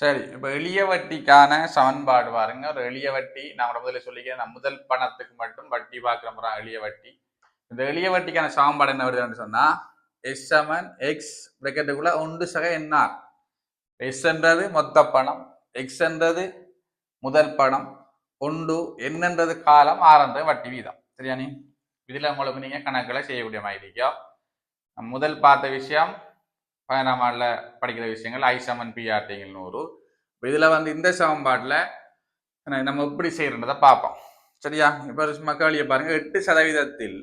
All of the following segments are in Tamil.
சரி இப்போ எளிய வட்டிக்கான சமன்பாடு பாருங்க. ஒரு எளிய வட்டி நான் முதல்ல சொல்லிக்கிறேன். நான் முதல் பணத்துக்கு மட்டும் வட்டி பார்க்குற எளிய வட்டி. இந்த எளிய வட்டிக்கான சமன்பாடு என்ன வருதுன்னு சொன்னா எஸ் செவன் எக்ஸ் பிரக்கெட்டுக்குள்ள ஒன்று சக என்ஆர் எஸ்ன்றது மொத்த பணம் எக்ஸ் என்றது முதல் பணம் ஒன்று என்னன்றது காலம் ஆறன்றது வட்டி வீதம். சரியா நீ? இதில் உங்களுக்கு நீங்கள் கணக்குகளை செய்யக்கூடிய மாதிரி இருக்கோ? முதல் பார்த்த விஷயம் பதினாம் ஆண்டில் படிக்கிற விஷயங்கள் ஐ சமன் பிஆர்டிங்கள் நூறு இதில் வந்து இந்த சமன்பாட்டில் நம்ம எப்படி செய்கிறன்றதை பார்ப்போம். சரியா? இப்போ மக்களியை பாருங்க எட்டு சதவீதத்தில்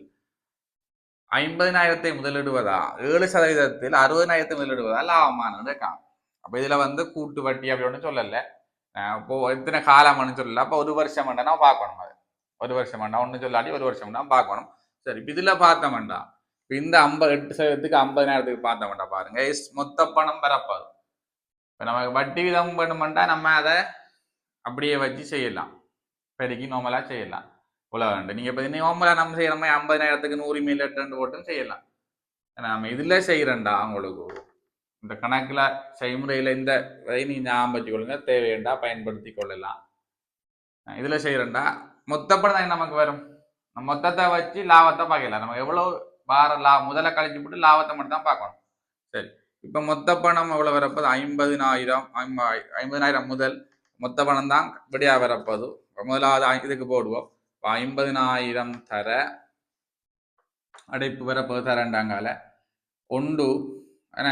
ஐம்பதினாயிரத்தை முதலிடுவதா? ஏழு சதவீதத்தில் அறுபதினாயிரத்தை முதலிடுவதா? லாபமானது காணும். அப்போ இதில் வந்து கூட்டு வட்டி அப்படி ஒன்றும் சொல்லலை. இப்போ எத்தனை காலம்னு சொல்லல. அப்போ ஒரு வருஷம் வேண்டாம் பார்க்கணும் அது. ஒரு வருஷம் வேண்டாம் ஒன்றும் சொல்லாட்டி ஒரு வருஷம் வேண்டாம் பார்க்கணும். சரி இப்போ இதில் பார்த்த வேண்டாம். இந்த ஐம்பது எட்டு சதவீதத்துக்கு ஐம்பதினாயிரத்துக்கு பார்த்த பாருங்க மொத்த பணம் பெறப்பாது இப்போ நமக்கு வட்டி விதம் வேணுமெண்டா நம்ம அதை அப்படியே வச்சு செய்யலாம். பெருக்கி நார்மலாக செய்யலாம். உலகண்டு நீங்கள் இப்போ நார்மலாக நம்ம செய்கிற மாதிரி ஐம்பதினாயிரத்துக்கு நூறு மீல் எட்டு போட்டும் செய்யலாம். ஏன்னா நம்ம இதில் செய்கிறேன்டா அவங்களுக்கு. இந்த கணக்கில் செய்முறையில் இந்த இதை நீ ஞாபகம் வச்சுக்கொள்ளுங்க. தேவையண்டா பயன்படுத்தி கொள்ளலாம். இதில் செய்கிறேன்டா மொத்தப்படம் தான் நமக்கு வரும். மொத்தத்தை வச்சு லாபத்தை பார்க்கலாம் நம்ம எவ்வளோ வார லா முதல்ல கழிச்சு போட்டு லாபத்தை மட்டும் தான் பார்க்கணும். சரி. இப்போ மொத்த பணம் எவ்வளோ வரப்போது ஐம்பதினாயிரம் ஐம்ப ஐம்பதினாயிரம் முதல் மொத்த பணம் தான் விடியா வரப்போது முதலாவது இதுக்கு போடுவோம். ஐம்பதினாயிரம் தர அடைப்பு வரப்போது தரண்டாங்கால ஒன்று என்ன?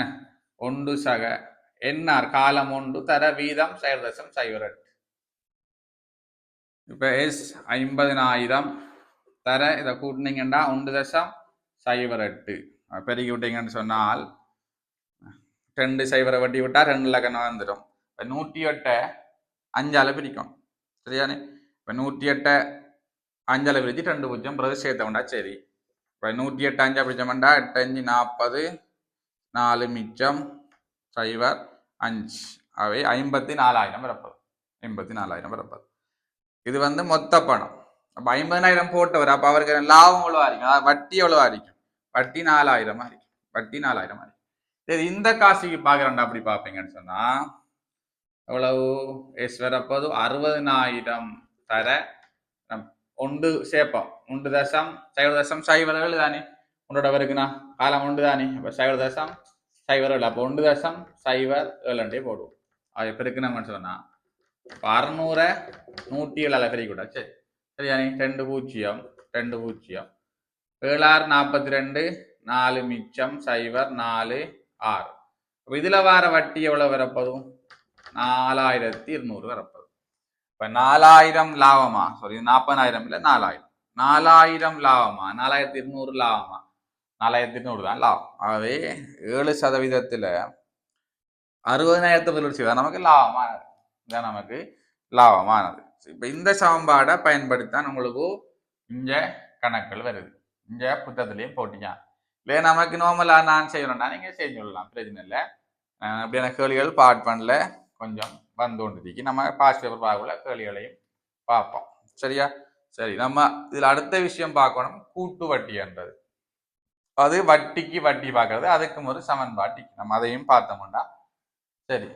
ஒன்று சக என்னார் காலம் ஒன்று தர வீதம் செயல் சைவரட் இப்போ எஸ் ஐம்பதினாயிரம் தர இதை கூட்டினீங்கன்னா ஒன்று தசம் சைபர் எட்டு பெருகி விட்டீங்கன்னு சொன்னால் ரெண்டு சைபரை வட்டி விட்டால் ரெண்டு லக்கணம் வந்துடும். இப்போ நூற்றி எட்டை அஞ்சால் பிரிக்கும். சரியானே இப்போ நூற்றி எட்டை அஞ்சால் பிரித்து ரெண்டு பூஜ்ஜியம் பிறகு சேர்த்தவண்டா சரி. இப்போ நூற்றி எட்டு அஞ்சா பிடிச்சோம்டா எட்டு அஞ்சு நாற்பது நாலு மிச்சம் சைவர் அஞ்சு. அவை ஐம்பத்தி நாலாயிரம் பிறப்பது ஐம்பத்தி நாலாயிரம் பிறப்பது இது வந்து மொத்த பணம். அப்போ ஐம்பதினாயிரம் போட்டவர் அப்போ அவருக்கு லாபம் எவ்வளோ ஆரிக்கும்? வட்டி எவ்வளோ ஆரிக்கும்? வட்டி நாலாயிரமா இருக்கு வட்டி நாலாயிரமா இருக்கு சரி இந்த காசிக்கு பார்க்குறோம்டா அப்படி பாப்பீங்கன்னு சொன்னா எவ்வளவு? ஈஸ்வரப்பது அறுபதினாயிரம் தர ஒன்று சேப்பம். உண்டு தசம் சைவ தசம் சைவ தானே? உன்னோட வருக்குண்ணா காலம் உண்டு தானே? இப்போ சைவ தசம் சைவர் அப்போ ஒன்று தசம் சைவர் ஏழுண்டே போடுவோம். அது பிறகு நம்மன்னு சொன்னால் இப்போ அறுநூறை நூற்றி ஏழு அளவு கூட சரி. சரியானே ரெண்டு பூஜ்ஜியம் ரெண்டு பூஜ்ஜியம். ஏழாறு நாற்பத்தி ரெண்டு நாலு மிச்சம் சைவர் நாலு ஆறு. அப்போ இதில் வர வட்டி எவ்வளோ வரப்போதும் நாலாயிரத்தி இருநூறு வரப்போகுது. இப்போ நாலாயிரம் லாபமா? சாரி நாற்பதாயிரம் இல்லை நாலாயிரம். நாலாயிரம் லாபமா? நாலாயிரத்தி இருநூறு லாபமா? நாலாயிரத்தி இருநூறு தான் லாபம். ஆகவே ஏழு சதவீதத்தில் அறுபதாயிரத்து முதலீடு செய்தால் நமக்கு லாபமானது. இதான் நமக்கு லாபமானது. இப்போ இந்த சமன்பாடை பயன்படுத்தான் உங்களுக்கு இந்த கணக்குகள் வருது. இங்க புத்தகத்திலையும் போட்டீங்க. இல்லை நமக்கு நார்மலாக நான் செய்யணும்னா நீங்கள் செஞ்சு விடலாம் பிரச்சனை இல்லை. அப்படியான கேள்விகள் பார்ட் பண்ணல கொஞ்சம் வந்து கொண்டிருக்கு. நம்ம பாஸ்ட் பேப்பர் பார்க்கல கேள்விகளையும் பார்ப்போம். சரியா? சரி நம்ம இதில் அடுத்த விஷயம் பார்க்கணும். கூட்டு வட்டி என்றது அது வட்டிக்கு வட்டி பார்க்கறது. அதுக்கும் ஒரு சமன்பாட்டி நம்ம அதையும் பார்த்தோம்னா. சரி.